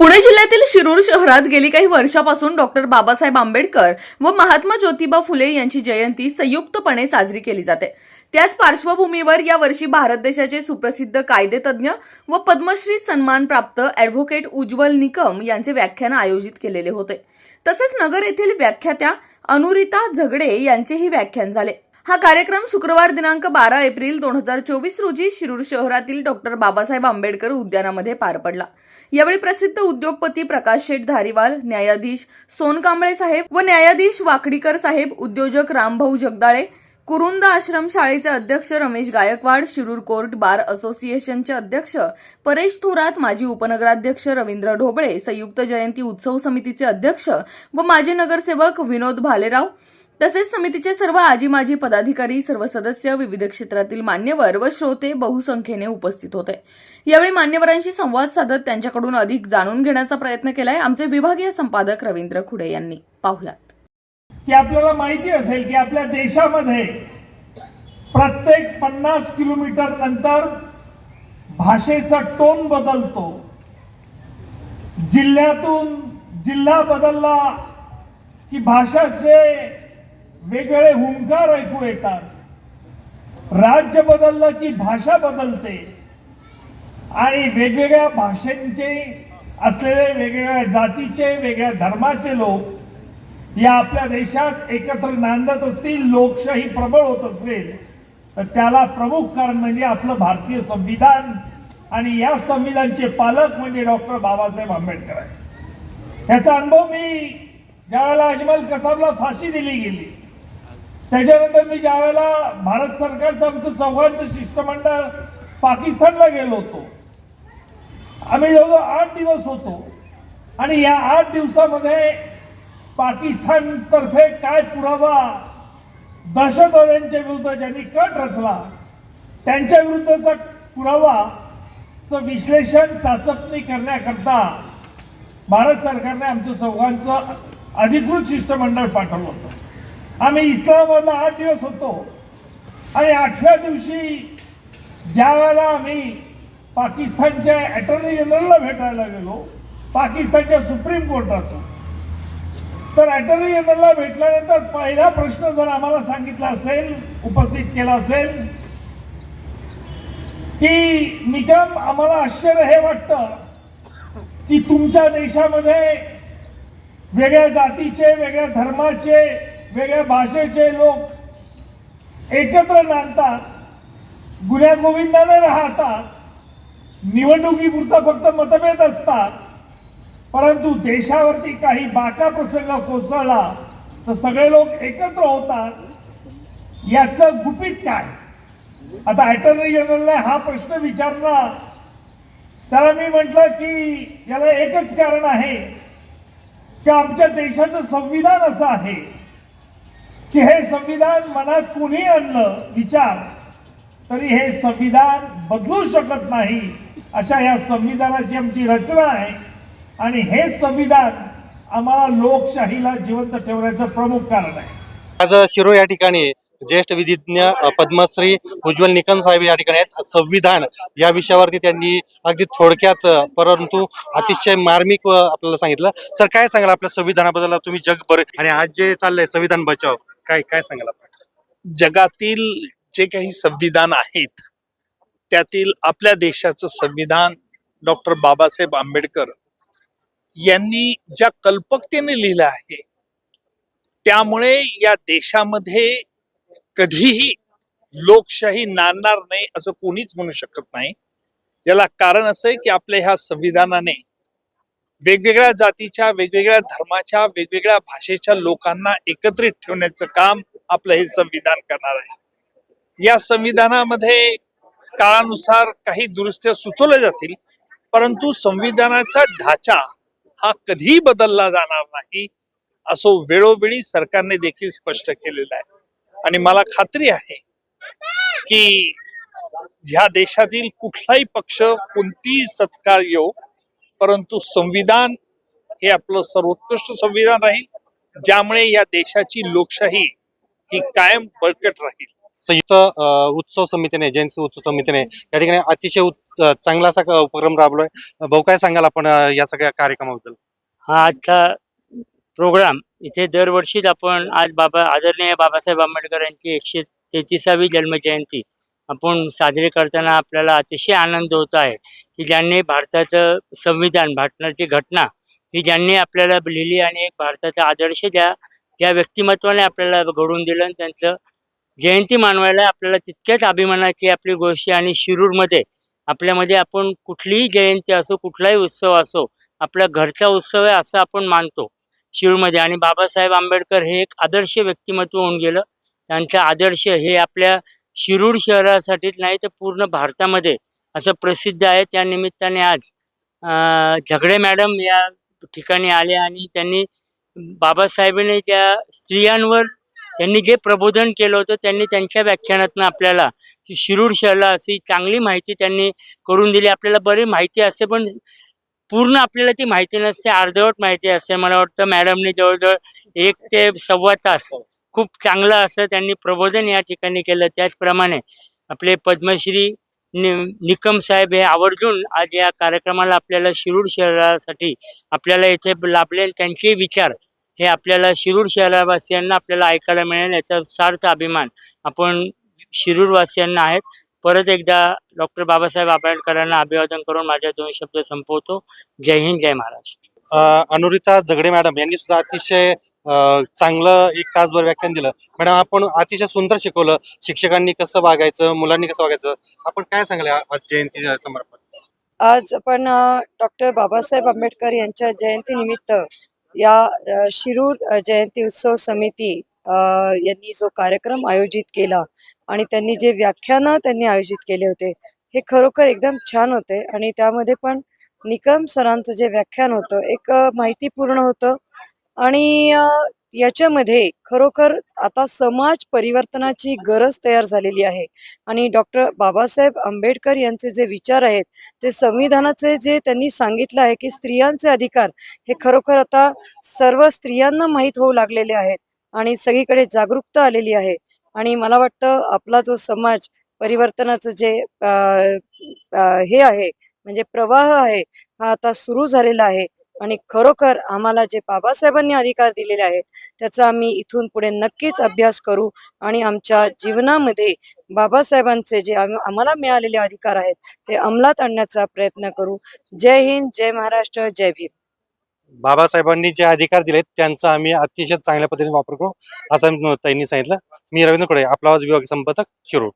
पुणे जिल्ह्यातील शिरूर शहरात गेली काही वर्षापासून डॉक्टर बाबासाहेब आंबेडकर व महात्मा ज्योतिबा फुले यांची जयंती संयुक्तपणे साजरी केली जाते. त्याच पार्श्वभूमीवर या वर्षी भारत देशाचे सुप्रसिद्ध कायदेतज्ञ व पद्मश्री सन्मान प्राप्त अॅडव्होकेट उज्ज्वल निकम यांचे व्याख्यान आयोजित केलेले होते. तसेच नगर येथील व्याख्यात्या अनुरिता झगडे यांचेही व्याख्यान झाले. हा कार्यक्रम शुक्रवार दिनांक बारा एप्रिल दोन हजार चोवीस रोजी शिरूर शहरातील डॉक्टर बाबासाहेब आंबेडकर उद्यानामध्ये पार पडला. यावेळी प्रसिद्ध उद्योगपती प्रकाश शेठ धारीवाल न्यायाधीश सोनकांबळे साहेब व न्यायाधीश वाकडीकर साहेब उद्योजक रामभाऊ जगदाळे कुरुंद आश्रम शाळेचे अध्यक्ष रमेश गायकवाड शिरूर कोर्ट बार असोसिएशनचे अध्यक्ष परेश थोरात माजी उपनगराध्यक्ष रवींद्र ढोबळे संयुक्त जयंती उत्सव समितीचे अध्यक्ष व माजी नगरसेवक विनोद भालेराव तसेच समितीचे सर्व आजी माजी पदाधिकारी सर्व सदस्य विविध क्षेत्रातील मान्यवर व श्रोते बहुसंख्येने उपस्थित होते. यावेळी मान्यवरांशी संवाद साधत त्यांच्याकडून अधिक जाणून घेण्याचा प्रयत्न केलाय आमचे विभागीय संपादक रवींद्र खुडे यांनी. पाहुयात. की आपल्याला माहिती असेल की आपल्या देशामध्ये प्रत्येक पन्नास किलोमीटर नंतर भाषेचा टोन बदलतो. जिल्ह्यातून जिल्हा बदलला की भाषाचे वेगळे हुंकार ऐकू येतात. राज्य बदललं की भाषा बदलते. आणि वेगवेगळ्या भाषांचे असलेले वेगवेगळ्या जातीचे वेगळ्या धर्माचे लोक या आपल्या देशात एकत्र नांदत असतील लोकशाही प्रबळ होत असेल तर त्याला प्रमुख कारण म्हणजे आपलं भारतीय संविधान. आणि या संविधानचे पालक म्हणजे डॉक्टर बाबासाहेब आंबेडकर. आहे त्याचा अनुभव मी ज्यावेळेला अजमल कसाबला फाशी दिली गेली त्याच्यानंतर मी ज्यावेळेला भारत सरकारचं आमचं चौघांचं शिष्टमंडळ पाकिस्तानला गेलो होतो. आम्ही जवळजवळ आठ दिवस होतो. आणि या आठ दिवसामध्ये पाकिस्तानतर्फे काय पुरावा दहशतवाद्यांच्या विरुद्ध ज्यांनी कट रचला त्यांच्या विरुद्धचा पुरावाचं विश्लेषण चाचपणी करण्याकरता भारत सरकारने आमचं चौघांचं अधिकृत शिष्टमंडळ पाठवलं होतं. आम्ही इस्लामाबादला आठ दिवस होतो. आणि आठव्या दिवशी ज्या वेळेला आम्ही पाकिस्तानच्या अटॉर्नी जनरलला भेटायला गेलो पाकिस्तानच्या सुप्रीम कोर्टाचं. तर अटॉर्नी जनरलला भेटल्यानंतर पहिला प्रश्न जर आम्हाला सांगितला असेल उपस्थित केला असेल की निकम आम्हाला आश्चर्य हे वाटतं की तुमच्या देशामध्ये वेगळ्या जातीचे वेगळ्या धर्माचे वेगळ्या भाषेचे लोक एकत्र नांदतात गुन्ह्या गोविंदाने राहतात निवडणुकीपुरता फक्त मतभेद असतात परंतु देशावरती काही बाका प्रसंग कोसळला तर सगळे लोक एकत्र होतात याचं गुपित काय? आता अटर्नी जनरलने हा प्रश्न विचारला. त्याला मी म्हटलं की याला एकच कारण आहे की आमच्या देशाचं संविधान असं आहे. की हे संविधान मनात कुणी आणलं? विचार. तरी हे संविधान बदलू शकत नाही अशा या संविधानाची आमची रचना आहे. आणि हे संविधान आम्हाला लोकशाहीला जिवंत ठेवण्याचं प्रमुख कारण आहे. आज शिरो या ठिकाणी ज्येष्ठ विधिज्ञ पद्मश्री उज्ज्वल निकम साहेब या ठिकाणी आहेत. संविधान या विषयावरती त्यांनी अगदी थोडक्यात परंतु अतिशय मार्मिक आपल्याला सांगितलं. सर काय सांगाल आपल्या संविधानाबद्दल? तुम्ही जगभर आणि आज जे चाललंय संविधान बचाव काय काय सांगाल जगातील जे काही संविधान आहेत त्यातील आपल्या देशाचं संविधान डॉक्टर बाबासाहेब आंबेडकर यांनी ज्या कल्पकतेने लिहिलं आहे त्यामुळे या देशामध्ये कधीही लोकशाही नांदणार नाही असं कोणीच म्हणू शकत नाही. याला कारण असं आहे की आपल्या ह्या संविधानाने वेगवेगळ्या जातीच्या वेगवेगळ्या धर्माच्या वेगवेगळ्या भाषेच्या लोकांना एकत्रित ठेवण्याचं काम आपलं हे संविधान करणार आहे. या संविधानामध्ये काळानुसार काही दुरुस्त्या सुचवल्या जातील परंतु संविधानाचा ढाचा हा कधीही बदलला जाणार नाही असं वेळोवेळी सरकारने देखील स्पष्ट केलेलं आहे. आणि मला खात्री आहे की ह्या देशातील कुठलाही पक्ष कोणतीही सत्कार येऊ परंतु संविधान हे आपलं सर्वोत्कृष्ट संविधान राहील ज्यामुळे या देशाची लोकशाही ही कायम बळकट राहील. संयुक्त उत्सव समितीने जयंती उत्सव समितीने या ठिकाणी अतिशय चांगला असा क- उपक्रम राबवलाय. भाऊ काय सांगाल आपण या सगळ्या कार्यक्रमाबद्दल? हा आजचा प्रोग्राम इथे दरवर्षीच आपण आज बाबा आदरणीय बाबासाहेब आंबेडकर यांची एकशे तेहतीसावी जन्मजयंती आपण साजरी करताना आपल्याला अतिशय आनंद होत आहे की ज्यांनी भारताचं संविधान भारताची घटना ही ज्यांनी आपल्याला लिहिली आणि एक भारताचा आदर्श द्या ज्या व्यक्तिमत्वाने आपल्याला घडवून दिलं आणि त्यांचं जयंती मानवायला आपल्याला तितक्याच अभिमानाची आपली गोष्ट आणि शिरूरमध्ये आपल्यामध्ये आपण कुठलीही जयंती असो कुठलाही उत्सव असो आपल्या घरचा उत्सव आहे असं आपण मानतो. शिरूरमध्ये आणि बाबासाहेब आंबेडकर हे एक आदर्श व्यक्तिमत्व होऊन गेलं. त्यांचा आदर्श हे आपल्या शिरूर शहरासाठीच नाही तर पूर्ण भारतामध्ये असं प्रसिद्ध आहे. त्या निमित्ताने आज झगडे मॅडम या ठिकाणी आले आणि त्यांनी बाबासाहेबांनी त्या स्त्रियांवर त्यांनी जे प्रबोधन केलं होतं त्यांनी त्यांच्या व्याख्यानातनं आपल्याला शिरूर शहराला अशी चांगली माहिती त्यांनी करून दिली. आपल्याला बरी माहिती असते पण पूर्ण आपल्याला ती माहिती नसते. अर्धवट माहिती असते. मला वाटतं मॅडमने जवळजवळ एक ते सव्वा तास खूप चांगलं असं त्यांनी प्रबोधन या ठिकाणी केलं. त्याचप्रमाणे आपले पद्मश्री नि निकम साहेब हे आवर्जून आज या कार्यक्रमाला आपल्याला शिरूर शहरासाठी आपल्याला इथे लाभले त्यांचे विचार हे आपल्याला शिरूर शहरवासियांना आपल्याला ऐकायला मिळेल याचा सार्थ अभिमान आपण शिरूरवासियांना आहेत. परत एकदा डॉक्टर बाबासाहेब आंबेडकरांना अभिवादन करून माझ्या दोन शब्द संपवतो. जय हिंद जय महाराष्ट्र. अनुरिता झगडे मॅडम यांनी सुद्धा अतिशय चांगलं एक तासभर व्याख्यान दिलं. मॅडम आपण अतिशय सुंदर शिकवलं. शिक्षकांनी कसं वागायचं मुलांनी कसं वागायचं आपण काय सांगलं आज जयंती समर्पण आज आपण डॉक्टर बाबासाहेब आंबेडकर यांच्या जयंतीनिमित्त या शिरूर जयंती उत्सव समिती यांनी जो कार्यक्रम आयोजित केला आणि त्यांनी जे व्याख्यानं त्यांनी आयोजित केले होते हे खरोखर एकदम छान होते आणि त्यामध्ये पण निकम सरांचं जे व्याख्यान होतं एक माहितीपूर्ण होतं. आणि याच्यामध्ये खरोखर आता समाज परिवर्तनाची गरज तयार झालेली आहे. आणि डॉक्टर बाबासाहेब आंबेडकर यांचे जे विचार आहेत ते संविधानाचे जे त्यांनी सांगितलं आहे की स्त्रियांचे अधिकार हे खरोखर आता सर्व स्त्रियांना माहीत होऊ लागलेले आहेत. आणि सगळीकडे जागरूकता आलेली आहे. आणि मला वाटतं आपला जो समाज परिवर्तनाचं जे आ, आ, हे आहे म्हणजे प्रवाह आहे हा आता सुरू झालेला आहे. आणि खरोखर आम्हाला जे बाबासाहेबांनी अधिकार दिलेले आहेत त्याचा आम्ही इथून पुढे नक्कीच अभ्यास करू आणि आमच्या जीवनामध्ये बाबासाहेबांचे जे आम्हाला मिळालेले अधिकार आहेत ते अंमलात आणण्याचा प्रयत्न करू. जय हिंद जय महाराष्ट्र जय भीम. बाबासाहेबांनी जे अधिकार दिलेत त्यांचा आम्ही अतिशय चांगल्या पद्धतीने वापर करू असं त्यांनी सांगितलं. मी रवींद्र कुडे आपला आवाज विभाग संपादक शिरूर.